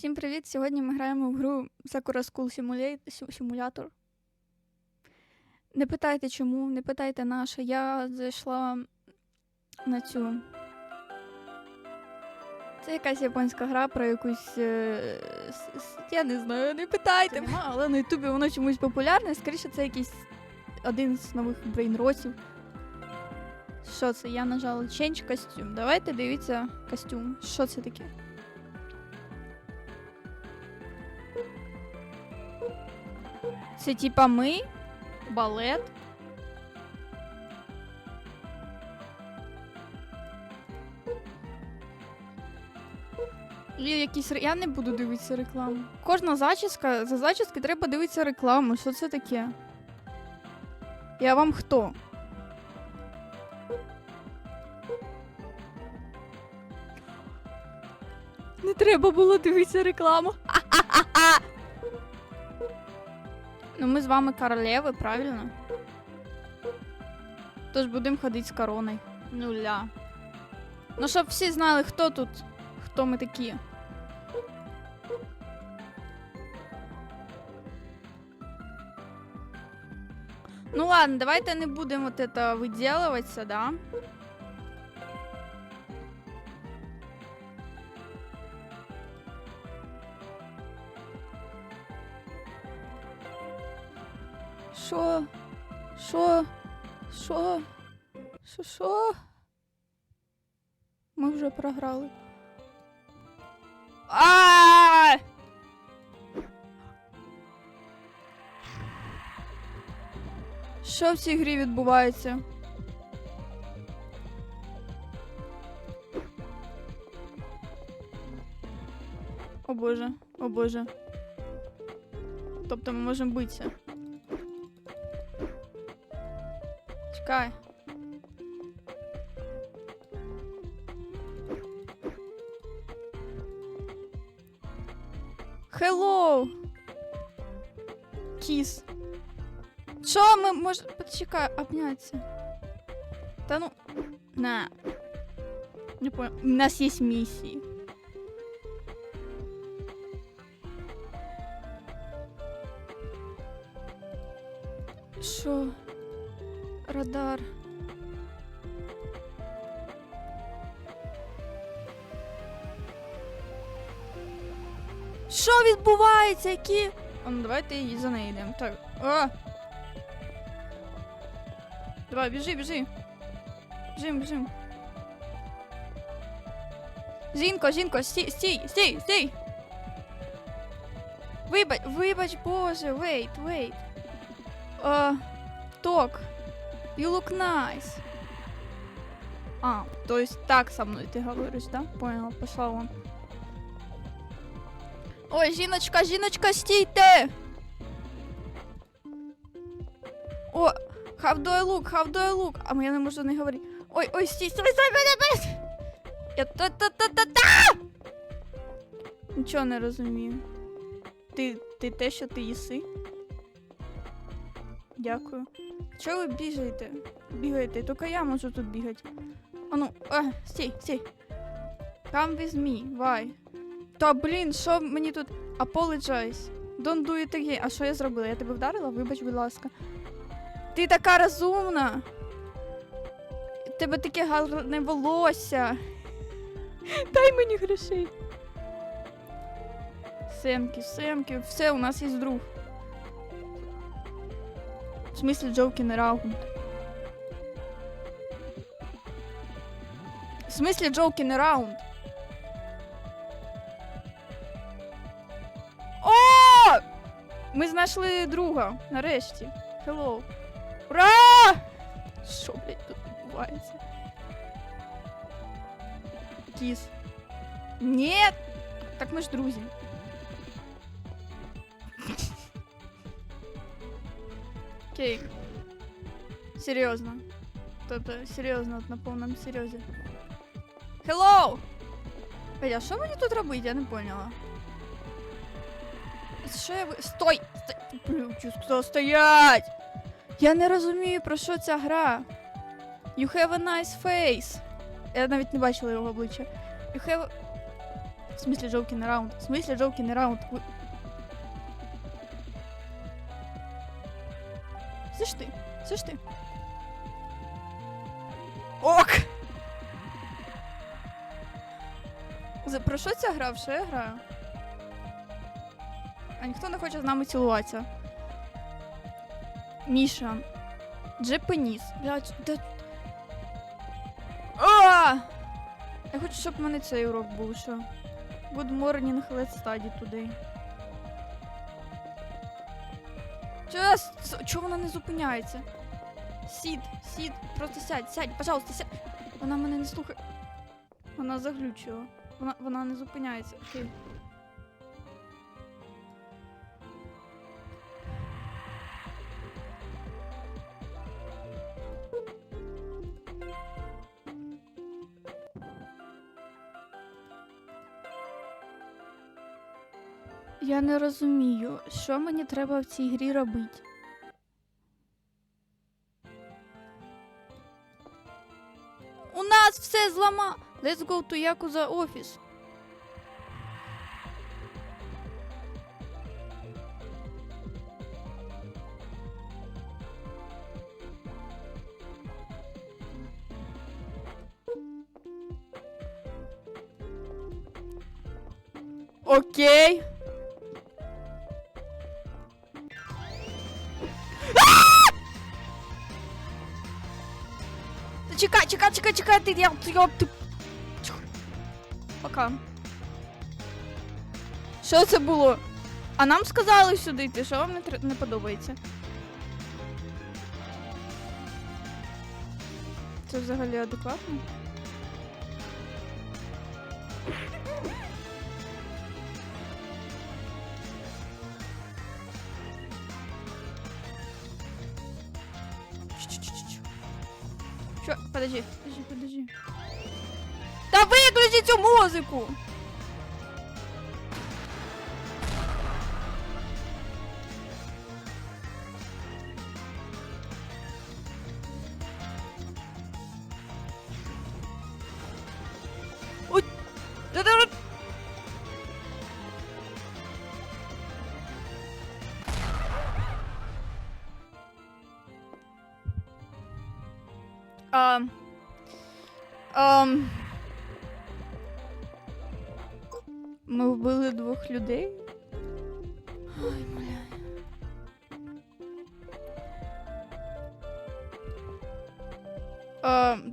Всім привіт! Сьогодні ми граємо в гру Sakura School Simula- Simulator. Не питайте чому, не питайте наше. Я зайшла на цю. Це якась японська гра про якусь. е, Я не знаю, не питайте. Нема, але на Ютубі воно чомусь популярне. Скоріше, це якийсь один з нових брейнротів. Що це? Я нажала Change костюм. Давайте дивіться костюм. Що це таке? Це типа ми, балет. Якісь... Я не буду дивитися рекламу. Кожна зачіска, за зачіски треба дивитися рекламу. Що це таке? Я вам хто? Не треба було дивитися рекламу. Ну, ми з вами королеви, правильно? Тож будемо ходити з короною. Нуля. Ну, щоб всі знали, хто тут, хто ми такі. Ну ладно, давайте не будемо вот это виділуватися, да? Що? Що? Що? Що? Ми вже програли. А! Що в цій грі відбувається? О боже, о боже. Тобто ми можемо битися. Чекай. Hello! Кіс. Що ми може. Почекай, обняться. Та ну. На. Не понял. У нас є місії. Відбувається? Які. А ну давайте її за нею йдемо. Так. А! Давай, біжи, біжи. Біжим, біжим. Жінко, жінко, стій, стій, стій, стій. Вибач, вибач, боже, wait, wait. Uh, talk. You look nice. А, то есть так со мной ты говоришь, да? Поняла, пошла вон. Ой, жіночка, жіночка, стійте! О, how do I look, how do I look? А я не можу не говорити. Ой, ой, стій, стій, стій, стій, стій! Я та-та-та-та-та! Нічого не розумію. Ти, ти те, що ти їси? Дякую. Чого ви бігаєте? Бігаєте? Тільки я можу тут бігати. А ну, а, стій, стій. Come with me, why? Та блін, що мені тут apologize. Don't do it again. А що я зробила? Я тебе вдарила? Вибач, будь ласка. Ти така розумна. Тебе таке гарне волосся. Дай мені грошей. Семки, семки, все, у нас є друг. В смысле joking around? В смысле joking around? О! Ми знайшли друга, нарешті. Hello. Ура! Що, блядь, тут відбувається? Кіс. Нет! Так ми ж друзі. Окей. Серйозно. Тобто, серйозно, от на повному серйозі. Hello! Ей, а що мені тут робити? Я не поняла. Що я ви. Стой! Стой! Блін, що сказала стоять! Я не розумію, про що ця гра. You have a nice face. Я навіть не бачила його обличчя. You have... В смысле жовкий не раунд? В смысле жовкий не раунд? Ви- Слышь ти? Слышь ти? Ок! За про що ця гра? В що я граю? А ніхто не хоче з нами цілуватися. Міша. Де... А! Я хочу, щоб в мене цей урок був, що. Good morning, let's study today. Час! Чого вона не зупиняється? Сід, сід, просто сядь, сядь, пожалуйста, сядь. Вона мене не слухає. Вона заглючила. Вона, вона не зупиняється. Окей. Я не розумію, що мені треба в цій грі робити. У нас все злама. Let's go to Yakuza office. Чекай, чекай, чекай, чекай, ти я, ти. Пока. Що це було? А нам сказали сюди йти, що вам не, тр- не подобається? Це взагалі адекватно? Подожди, подожди, подожди. Та виключи цю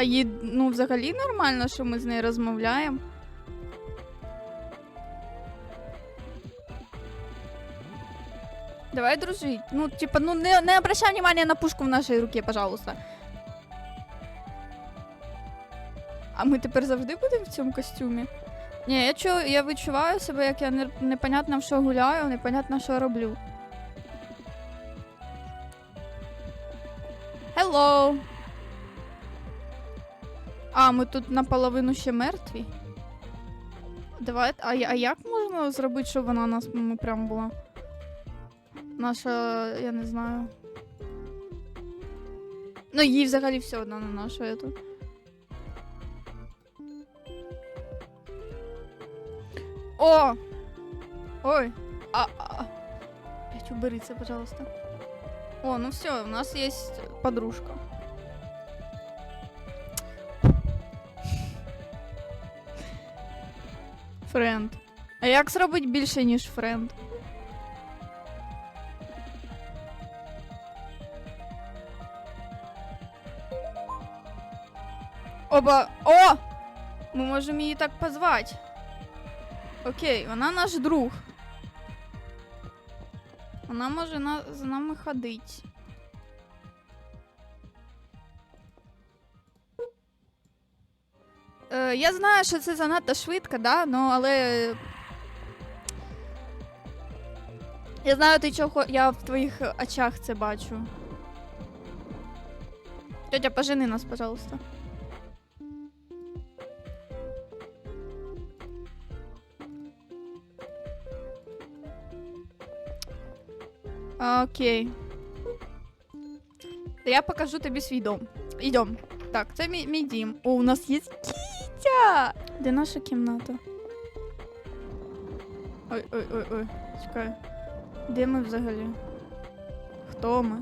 А, їй, ну, взагалі нормально, що ми з нею розмовляємо. Давай дружить. Ну, типа, ну не, не обращай внимания на пушку в нашій руці, пожалуйста. А ми тепер завжди будемо в цьому костюмі? Ні, я чую, я відчуваю себе, як я не, непонятно в що гуляю, непонятно що роблю. Hello! А, ми тут наполовину ще мертві. Давай, а, а як можна зробити, щоб вона нас ну, прям була? Наша, я не знаю. Ну, їй взагалі все одно на нашу эту. О! Ой! А, а. Опять убери це, пожалуйста. О, ну все, у нас есть подружка. Френд. А як зробити більше, ніж френд? Оба. О! Ми можемо її так позвати. Окей, вона наш друг. Вона може на... за нами ходить. Я знаю, що це занадто швидко, да? ну, але. Я знаю, ти чого я в твоїх очах це бачу. Тетя, пожени нас, пожалуйста. Окей. Я покажу тобі свій дом. Йдем. Так, це мій, мій дім. О, у нас є кітя! Де наша кімната? Ой, ой, ой, ой. Чекай. Де ми взагалі? Хто ми?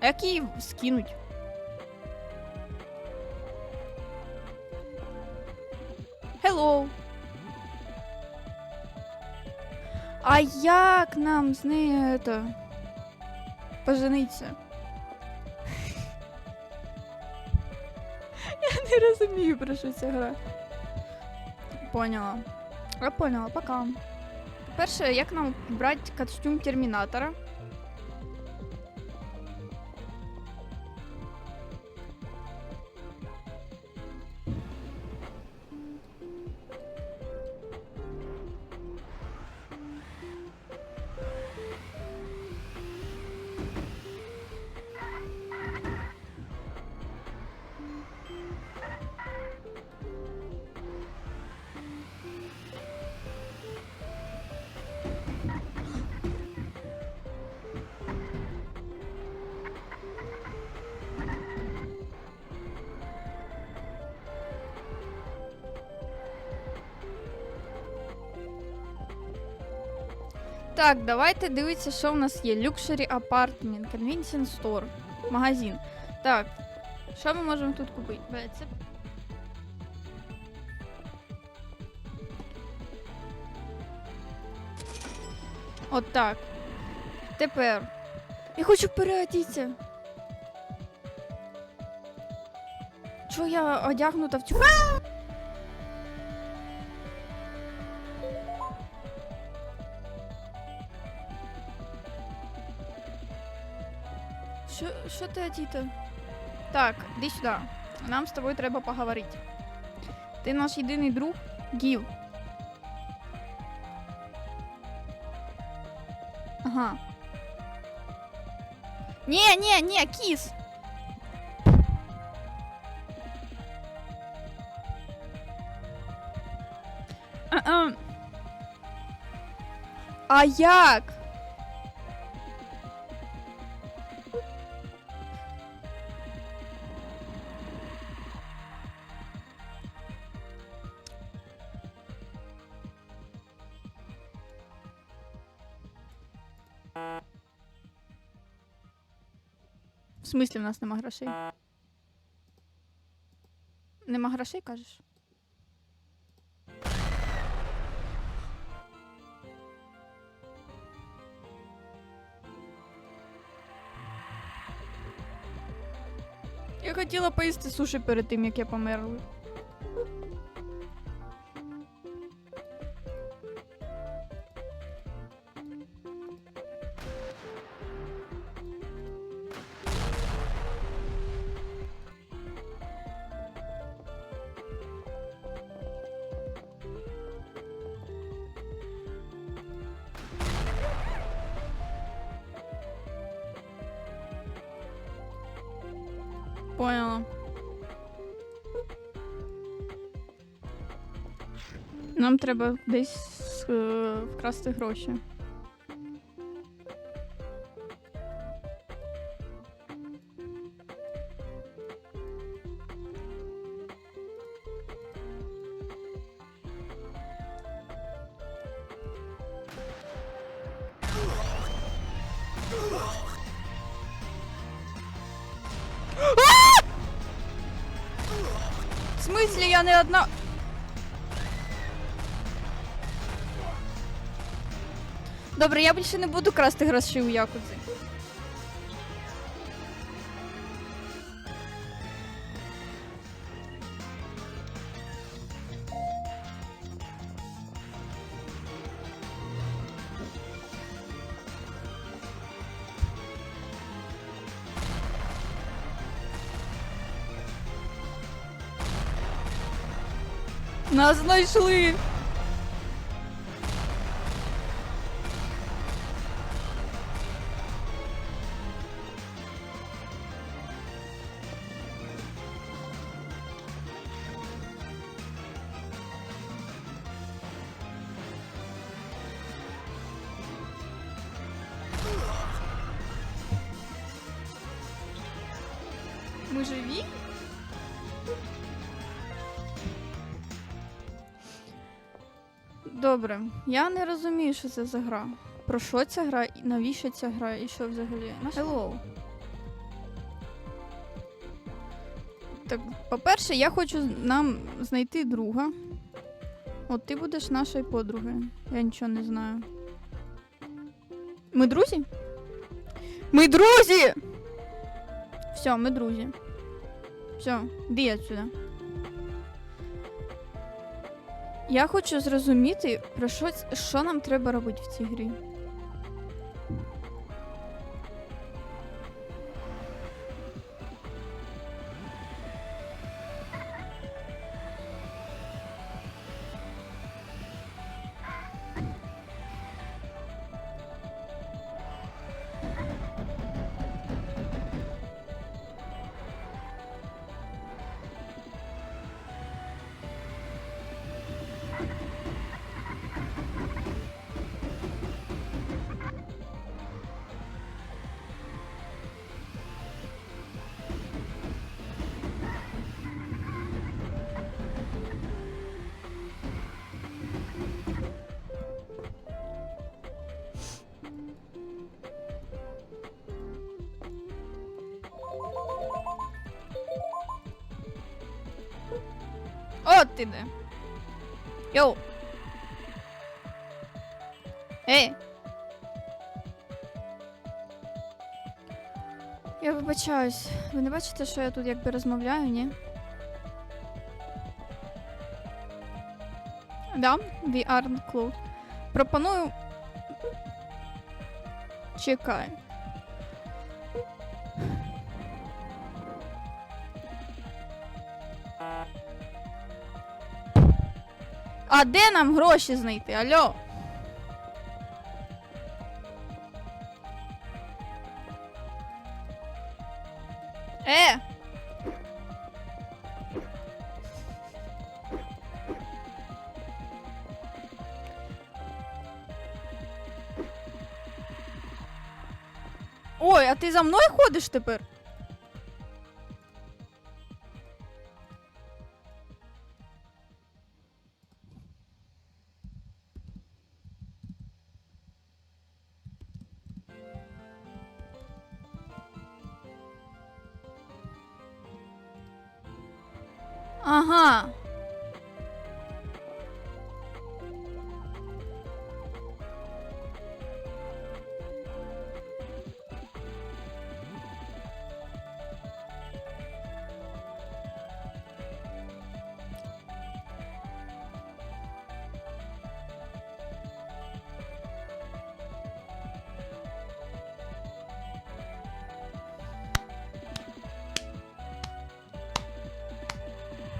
А як її скинуть? Hello. А як нам з нею это пожениться? Не розумію, про що ця гра. Поняла. Я поняла, пока. Перше, як нам брати костюм термінатора? Так, давайте дивитися, що в нас є. Luxury Apartment, Convenience Store, магазин. Так, що ми можемо тут купити? Це... От так. Тепер. Я хочу переодітися. Чого я одягнута в цю. Що, що ти одіта? Так, іди сюди. Нам з тобою треба поговорити. Ти наш єдиний друг Гіл. Ага. Ні, ні, ні, кіс. А-а. А як? В смислі в нас нема грошей? Нема грошей, кажеш? Я хотіла поїсти суші перед тим, як я померла. Поняла. Нам треба десь е, вкрасти гроші. В смислі я не одна. Добре, я більше не буду красти гроші у Якудзі. Нас знайшли. Ми живі? Добре, я не розумію, що це за гра. Про що ця гра, і навіщо ця гра, і що взагалі? Hello. Так, по-перше, я хочу нам знайти друга. От ти будеш нашою подругою. Я нічого не знаю. Ми друзі? Ми друзі! Все, ми друзі. Все, іди отсюда. Я хочу зрозуміти, про що, що нам треба робити в цій грі. От ти де. Йоу. Ей. Я вибачаюсь. Ви не бачите, що я тут якби розмовляю, ні? Да, we aren't close. Пропоную. Чекай. А де нам гроші знайти? Алло? Е! Ой, а ти за мною ходиш тепер? 哼、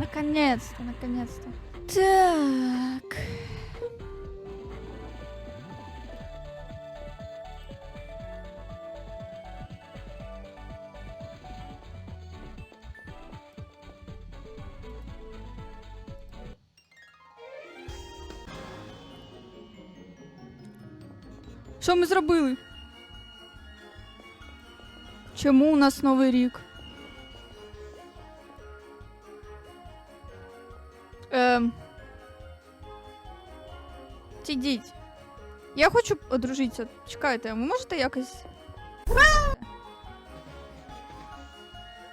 Наконец-то, наконец-то. Так. Що ми зробили? Чому у нас новий рік? Я хочу одружитися. Чекайте, ви можете якось.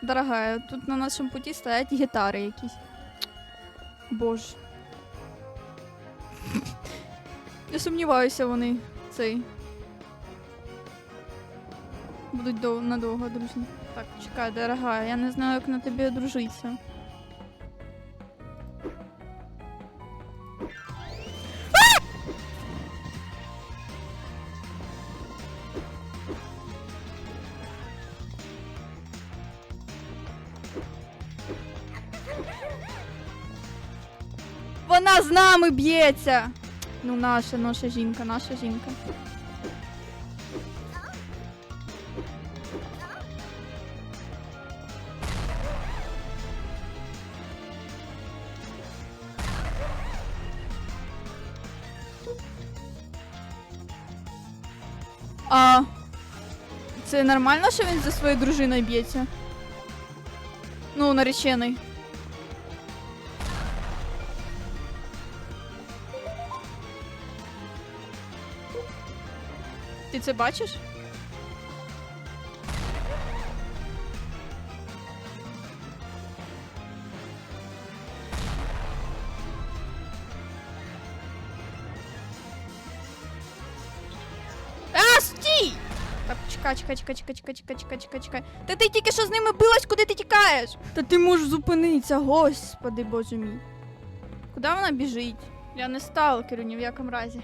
Дорогая, тут на нашому путі стоять гітари якісь. Боже. Я сумніваюся, вони цей. Будуть дов... надовго дружні. Так, чекай, дорогая, я не знаю, як на тобі одружитися. Нами б'ється. Ну, наша, наша жінка, наша жінка. А це нормально, що він за своєю дружиною б'ється? Ну, наречений. Це бачиш? А, стій! Так, чекай, чекай, чекай, чекай, чекай, чекай, чекай, чекай, чекай. Та ти тільки що з ними билась, куди ти тікаєш? Та ти можеш зупинитися, господи боже мій. Куди вона біжить? Я не сталкеру ні в якому разі.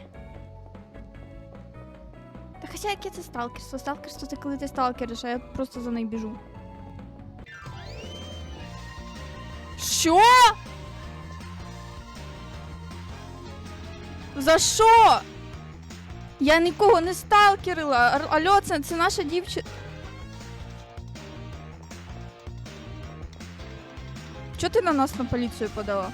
Та хоча яке це сталкерство? Сталкерство це коли ти сталкериш, а я просто за нею біжу. Що? За що? Я нікого не сталкерила. Алло, це, це наша дівчина. Чого ти на нас на поліцію подала?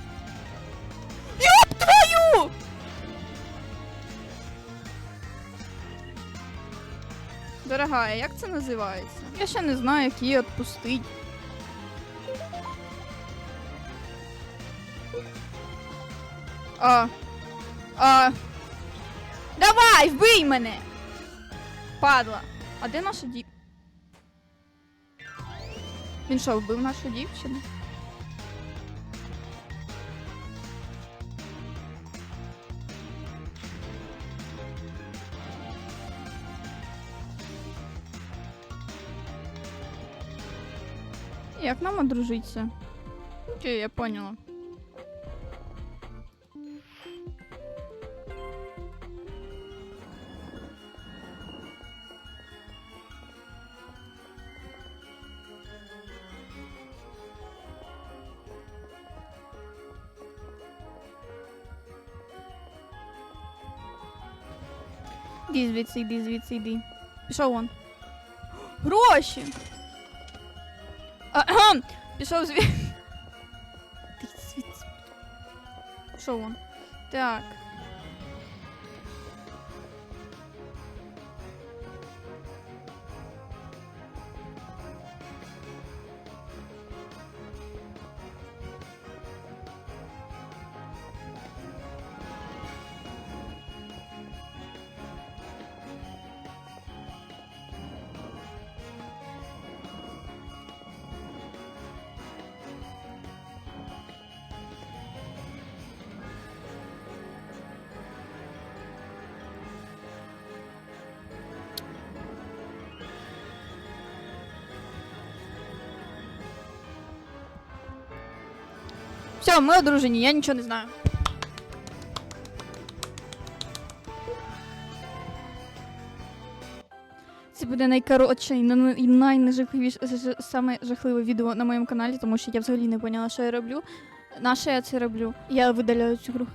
Дорогая, як це називається? Я ще не знаю, як її відпустить. А. А. Давай, вбий мене! Падла. А де наша дів... Він що, вбив нашу дівчину? Як нам одружитися? Окей, я поняла. Іди звідси, іди звідси, іди. Пішов вон. Гроші! Вон! Пішов звідси. Що вон? Так. Все, ми одружені, я нічого не знаю. Це буде найкоротше і най- найнежахливіше саме жахливе відео на моєму каналі, тому що я взагалі не поняла, що я роблю. На що я це роблю? Я видаляю цю гру.